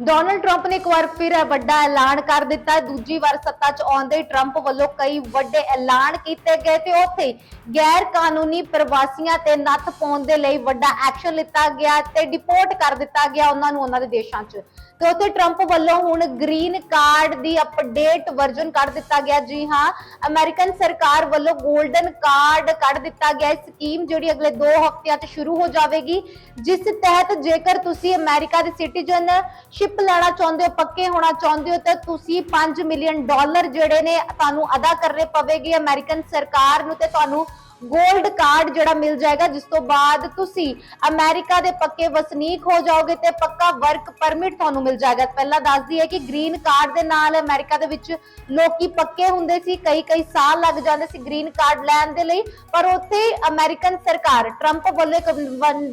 Donald Trump ਨੇ ਇੱਕ ਵਾਰ ਫਿਰ ਵੱਡਾ ਐਲਾਨ ਕਰ ਦਿੱਤਾ ਹੈ। ਦੂਜੀ ਵਾਰ ਸੱਤਾ 'ਚ ਆਉਂਦੇ ਟਰੰਪ ਵੱਲੋਂ ਕਈ ਵੱਡੇ ਐਲਾਨ ਕੀਤੇ ਗਏ ਤੇ ਉੱਥੇ ਗੈਰ ਕਾਨੂੰਨੀ ਪ੍ਰਵਾਸੀਆਂ ਤੇ ਨੱਥ ਪਾਉਣ ਦੇ ਲਈ ਵੱਡਾ ਐਕਸ਼ਨ ਲਿੱਤਾ ਗਿਆ ਤੇ ਡਿਪੋਰਟ ਕਰ ਦਿੱਤਾ ਗਿਆ ਉਹਨਾਂ ਨੂੰ ਉਹਨਾਂ ਦੇ ਦੇਸ਼ਾਂ 'ਚ। ਤੇ ਉੱਥੇ ਟਰੰਪ ਵੱਲੋਂ ਹੁਣ ਗ੍ਰੀਨ ਕਾਰਡ ਦੀ ਅਪਡੇਟ ਵਰਜ਼ਨ ਕੱਢ ਦਿੱਤਾ ਗਿਆ। ਜੀ ਹਾਂ, ਅਮਰੀਕਨ ਸਰਕਾਰ ਵੱਲੋਂ 골ਡਨ ਕਾਰਡ ਕੱਢ ਦਿੱਤਾ ਗਿਆ। ਇਹ ਸਕੀਮ ਜਿਹੜੀ ਅਗਲੇ 2 ਹਫ਼ਤਿਆਂ 'ਚ ਸ਼ੁਰੂ ਹੋ ਜਾਵੇਗੀ, ਜਿਸ ਤਹਿਤ ਜੇਕਰ ਤੁਸੀਂ ਅਮਰੀਕਾ ਦੇ ਸਿਟੀਜਨ ਸਿਟੀਜ਼ਨਸ਼ਿਪ ਲੈਣਾ ਚਾਹੁੰਦੇ ਹੋ, ਪੱਕੇ ਹੋਣਾ ਚਾਹੁੰਦੇ ਹੋ, ਤਾਂ ਤੁਸੀਂ 5 ਮਿਲੀਅਨ ਡਾਲਰ ਜਿਹੜੇ ਨੇ ਤੁਹਾਨੂੰ ਅਦਾ ਕਰਨੇ ਪਵੇਗੇ। ਅਮਰੀਕਨ ਸਰਕਾਰ ਨੂੰ ਤੇ ਤੁਹਾਨੂੰ 골ਡ ਕਾਰਡ ਜਿਹੜਾ ਮਿਲ ਜਾਏਗਾ, ਜਿਸ ਤੋਂ ਬਾਅਦ ਤੁਸੀਂ ਅਮਰੀਕਾ ਦੇ ਪੱਕੇ ਵਸਨੀਕ ਹੋ ਜਾਓਗੇ ਤੇ ਪੱਕਾ ਵਰਕ ਪਰਮਿਟ ਤੁਹਾਨੂੰ ਮਿਲ ਜਾਏਗਾ। ਪਹਿਲਾਂ ਦੱਸਦੀ ਹੈ ਕਿ ਗ੍ਰੀਨ ਕਾਰਡ ਦੇ ਨਾਲ ਅਮਰੀਕਾ ਦੇ ਵਿੱਚ ਲੋਕੀ ਪੱਕੇ ਹੁੰਦੇ ਸੀ ਕਈ ਕਈ ਸਾਲ ਲੱਗ ਜਾਂਦੇ ਸੀ ਗ੍ਰੀਨ ਕਾਰਡ ਲੈਣ ਦੇ ਲਈ, ਪਰ ਉੱਥੇ ਅਮਰੀਕਨ ਸਰਕਾਰ ਟਰੰਪ ਵੱਲੋਂ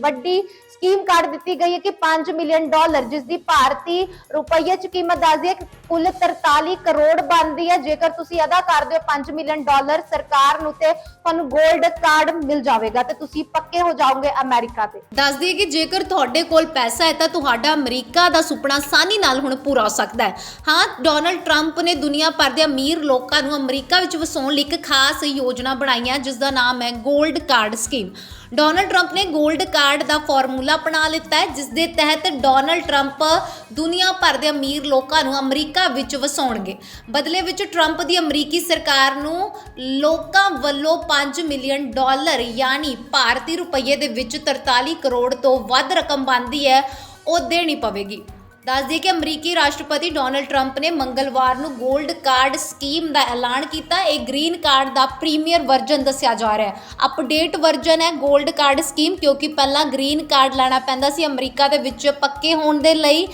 ਵੱਡੀ ਸਕੀਮ ਕੱਢ ਦਿੱਤੀ ਗਈ ਹੈ ਕਿ 5 ਮਿਲੀਅਨ ਡਾਲਰ, ਜਿਸ ਦੀ ਭਾਰਤੀ ਰੁਪਈਏ ਚ ਕੀਮਤ ਦੱਸਦੀ ਹੈ ਕਿ ਕੁੱਲ 43 ਕਰੋੜ ਬਣਦੀ ਹੈ। ਜੇਕਰ ਤੁਸੀਂ ਅਦਾ ਕਰਦੇ ਹੋ 5 ਮਿਲੀਅਨ ਡਾਲਰ, ਸਰਕਾਰ ਨੂੰ ਤੇ ਤੁਹਾਨੂੰ 골ਡ ਕਾਰਡ ਮਿਲ ਜਾਵੇਗਾ ਤੇ ਤੁਸੀਂ ਪੱਕੇ ਹੋ ਜਾਓਗੇ ਅਮਰੀਕਾ ਤੇ। ਦੱਸ ਦਈਏ ਕਿ ਜੇਕਰ ਤੁਹਾਡੇ ਕੋਲ ਪੈਸਾ ਹੈ ਤਾਂ ਤੁਹਾਡਾ ਅਮਰੀਕਾ ਦਾ ਸੁਪਨਾ ਆਸਾਨੀ ਨਾਲ ਹੁਣ ਪੂਰਾ ਹੋ ਸਕਦਾ ਹੈ। ਹਾਂ, ਡੋਨਲਡ ਟਰੰਪ ਨੇ ਦੁਨੀਆ ਭਰ ਦੇ ਅਮੀਰ ਲੋਕਾਂ ਨੂੰ ਅਮਰੀਕਾ ਵਿੱਚ ਵਸਾਉਣ ਲਈ ਇੱਕ ਖਾਸ ਯੋਜਨਾ ਬਣਾਈ ਹੈ ਜਿਸ ਦਾ ਨਾਮ ਹੈ 골ਡ ਕਾਰਡ ਸਕੀਮ ਡੋਨਲਡ ਟਰੰਪ ਨੇ 골ਡ ਕਾਰਡ ਦਾ ਫਾਰਮੂਲਾ ਅਪਣਾ ਲਿੱਤਾ ਹੈ, ਜਿਸ ਦੇ ਤਹਿਤ ਡੋਨਲਡ ਟਰੰਪ ਦੁਨੀਆ ਭਰ ਦੇ ਅਮੀਰ ਲੋਕਾਂ ਨੂੰ ਅਮਰੀਕਾ ਵਿੱਚ ਵਸਾਉਣਗੇ। ਬਦਲੇ ਵਿੱਚ ਟਰੰਪ ਦੀ ਅਮਰੀਕੀ ਸਰਕਾਰ ਨੂੰ ਲੋਕਾਂ ਵੱਲੋਂ 5 ਮਿਲੀਅਨ ਡਾਲਰ ਯਾਨੀ ਭਾਰਤੀ ਰੁਪਏ ਦੇ ਵਿੱਚ 43 ਕਰੋੜ ਤੋਂ ਵੱਧ ਰਕਮ ਬਣਦੀ ਹੈ, ਉਹ ਦੇਣੀ ਪਵੇਗੀ। ਦੱਸ ਦਈਏ ਕਿ ਅਮਰੀਕੀ ਰਾਸ਼ਟਰਪਤੀ ਡੋਨਲਡ ਟਰੰਪ ਨੇ ਮੰਗਲਵਾਰ ਨੂੰ 골ਡ ਕਾਰਡ ਸਕੀਮ ਦਾ ਐਲਾਨ ਕੀਤਾ। ਇਹ ਗ੍ਰੀਨ ਕਾਰਡ ਦਾ ਪ੍ਰੀਮੀਅਰ ਵਰਜ਼ਨ ਦੱਸਿਆ ਜਾ ਰਿਹਾ ਹੈ। ਅਪਡੇਟ ਵਰਜ਼ਨ ਹੈ 골ਡ ਕਾਰਡ ਸਕੀਮ ਕਿਉਂਕਿ ਪਹਿਲਾਂ ਗ੍ਰੀਨ ਕਾਰਡ ਲੈਣਾ ਪੈਂਦਾ ਸੀ। ਅਮਰੀਕਾ ਦੇ ਵਿੱਚ ਪੱਕੇ ਹੋਣ ਦੇ ਲਈ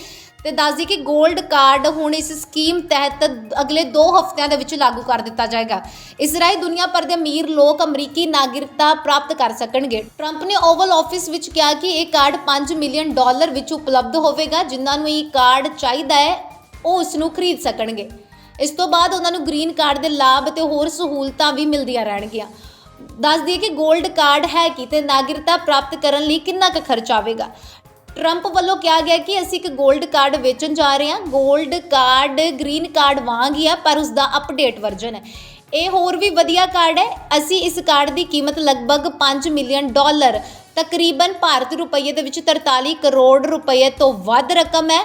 ਤੇ ਦੱਸ ਦਈਏ ਕਿ 골ਡ ਕਾਰਡ ਹੁਣ ਇਸ ਸਕੀਮ ਤਹਿਤ ਅਗਲੇ 2 ਹਫ਼ਤਿਆਂ ਦੇ ਵਿੱਚ ਲਾਗੂ ਕਰ ਦਿੱਤਾ ਜਾਏਗਾ। ਇਸ ਰਾਹੀਂ ਦੁਨੀਆ ਭਰ ਦੇ ਅਮੀਰ ਲੋਕ ਅਮਰੀਕੀ ਨਾਗਰਿਕਤਾ ਪ੍ਰਾਪਤ ਕਰ ਸਕਣਗੇ। ਟਰੰਪ ਨੇ ਓਵਲ ਆਫਿਸ ਵਿੱਚ ਕਿਹਾ ਕਿ ਇਹ ਕਾਰਡ 5 ਮਿਲੀਅਨ ਡਾਲਰ ਵਿੱਚ ਉਪਲਬਧ ਹੋਵੇਗਾ, ਜਿਨ੍ਹਾਂ ਨੂੰ ਇਹ ਕਾਰਡ ਚਾਹੀਦਾ ਹੈ, ਉਹ ਉਸ ਨੂੰ ਖਰੀਦ ਸਕਣਗੇ। ਇਸ ਤੋਂ ਬਾਅਦ ਉਹਨਾਂ ਨੂੰ ਗ੍ਰੀਨ ਕਾਰਡ ਦੇ ਲਾਭ ਤੇ ਹੋਰ ਸਹੂਲਤਾਂ ਵੀ ਮਿਲਦੀਆਂ ਰਹਿਣਗੀਆਂ। ਦੱਸ ਦਈਏ ਕਿ 골ਡ ਕਾਰਡ ਹੈ ਕਿ ਤੇ ਨਾਗਰਿਕਤਾ ਪ੍ਰਾਪਤ ਕਰਨ ਲਈ ਕਿੰਨਾ ਕੁ ਖਰਚ ਆਵੇਗਾ। ਟਰੰਪ ਵੱਲੋਂ ਕਿਹਾ ਗਿਆ ਕਿ ਅਸੀਂ ਇੱਕ 골ਡ ਕਾਰਡ ਵੇਚਣ ਜਾ ਰਹੇ ਹਾਂ। 골ਡ ਕਾਰਡ ਗ੍ਰੀਨ ਕਾਰਡ ਵਾਂਗ ਹੀ ਆ, ਪਰ ਉਸ ਦਾ ਅਪਡੇਟ ਵਰਜ਼ਨ ਹੈ। ਇਹ ਹੋਰ ਵੀ ਵਧੀਆ ਕਾਰਡ ਹੈ। ਅਸੀਂ ਇਸ ਕਾਰਡ ਦੀ ਕੀਮਤ ਲਗਭਗ 5 ਮਿਲੀਅਨ ਡਾਲਰ, ਤਕਰੀਬਨ ਭਾਰਤੀ ਰੁਪਏ ਦੇ ਵਿੱਚ 43 ਕਰੋੜ ਰੁਪਏ ਤੋਂ ਵੱਧ ਰਕਮ ਹੈ।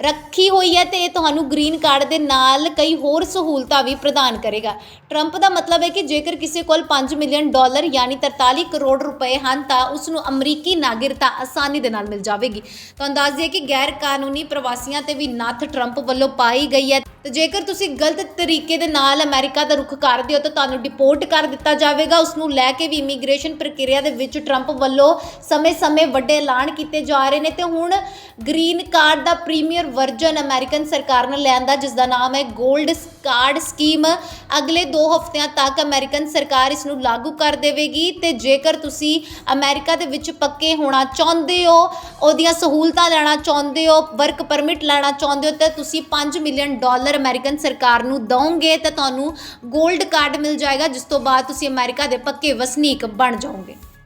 ਰੱਖੀ ਹੋਈ ਹੈ ਤੇ ਇਹ ਤੁਹਾਨੂੰ ਗ੍ਰੀਨ ਕਾਰਡ ਦੇ ਨਾਲ ਕਈ ਹੋਰ ਸਹੂਲਤਾਂ ਵੀ ਪ੍ਰਦਾਨ ਕਰੇਗਾ। ਟਰੰਪ ਦਾ ਮਤਲਬ ਹੈ ਕਿ ਜੇਕਰ ਕਿਸੇ ਕੋਲ 5 ਮਿਲੀਅਨ ਡਾਲਰ ਯਾਨੀ 43 ਕਰੋੜ ਰੁਪਏ ਹਨ ਤਾਂ ਉਸ ਨੂੰ ਅਮਰੀਕੀ ਨਾਗਰਿਕਤਾ ਆਸਾਨੀ ਦੇ ਨਾਲ ਮਿਲ ਜਾਵੇਗੀ। ਤੁਹਾਨੂੰ ਦੱਸ ਦਈਏ ਕਿ ਗੈਰ ਕਾਨੂੰਨੀ ਪ੍ਰਵਾਸੀਆਂ ਤੇ ਵੀ ਨੱਥ ਟਰੰਪ ਵੱਲੋਂ ਪਾਈ ਗਈ ਹੈ। ਤੇ ਜੇਕਰ ਤੁਸੀਂ ਗਲਤ ਤਰੀਕੇ ਦੇ ਨਾਲ ਅਮਰੀਕਾ ਦਾ ਰੁਖ ਕਰਦੇ ਹੋ ਤਾਂ ਤੁਹਾਨੂੰ ਡਿਪੋਰਟ ਕਰ ਦਿੱਤਾ ਜਾਵੇਗਾ। ਉਸ ਨੂੰ ਲੈ ਕੇ ਵੀ ਇਮੀਗ੍ਰੇਸ਼ਨ ਪ੍ਰਕਿਰਿਆ ਦੇ ਵਿੱਚ ਟਰੰਪ ਵੱਲੋਂ ਸਮੇਂ-ਸਮੇਂ ਵੱਡੇ ਐਲਾਨ ਕੀਤੇ ਜਾ ਰਹੇ ਨੇ ਤੇ ਹੁਣ ਗ੍ਰੀਨ ਕਾਰਡ ਦਾ ਪ੍ਰੀਮੀਅਰ ਵਰਜ਼ਨ ਅਮਰੀਕਨ ਸਰਕਾਰ ਨੇ ਲਿਆਂਦਾ ਜਿਸ ਦਾ ਨਾਮ ਹੈ 골ਡ ਕਾਰਡ ਸਕੀਮ ਅਗਲੇ 2 ਹਫ਼ਤਿਆਂ ਤੱਕ ਅਮਰੀਕਨ ਸਰਕਾਰ ਇਸ ਨੂੰ ਲਾਗੂ ਕਰ ਦੇਵੇਗੀ ਤੇ ਜੇਕਰ ਤੁਸੀਂ ਅਮਰੀਕਾ ਦੇ ਵਿੱਚ ਪੱਕੇ ਹੋਣਾ ਚਾਹੁੰਦੇ ਹੋ, ਉਹਦੀਆਂ ਸਹੂਲਤਾਂ ਲੈਣਾ ਚਾਹੁੰਦੇ ਹੋ ਵਰਕ ਪਰਮਿਟ ਲੈਣਾ ਚਾਹੁੰਦੇ ਹੋ, ਤਾਂ ਤੁਸੀਂ 5 ਮਿਲੀਅਨ ਡਾਲਰ ਅਮਰੀਕਨ ਸਰਕਾਰ ਨੂੰ ਦਵੋਗੇ ਤਾਂ ਤੁਹਾਨੂੰ 골ਡ ਕਾਰਡ ਮਿਲ ਜਾਏਗਾ, ਜਿਸ ਤੋਂ ਬਾਅਦ ਤੁਸੀਂ ਅਮਰੀਕਾ ਦੇ ਪੱਕੇ ਵਸਨੀਕ ਬਣ ਜਾਓਗੇ।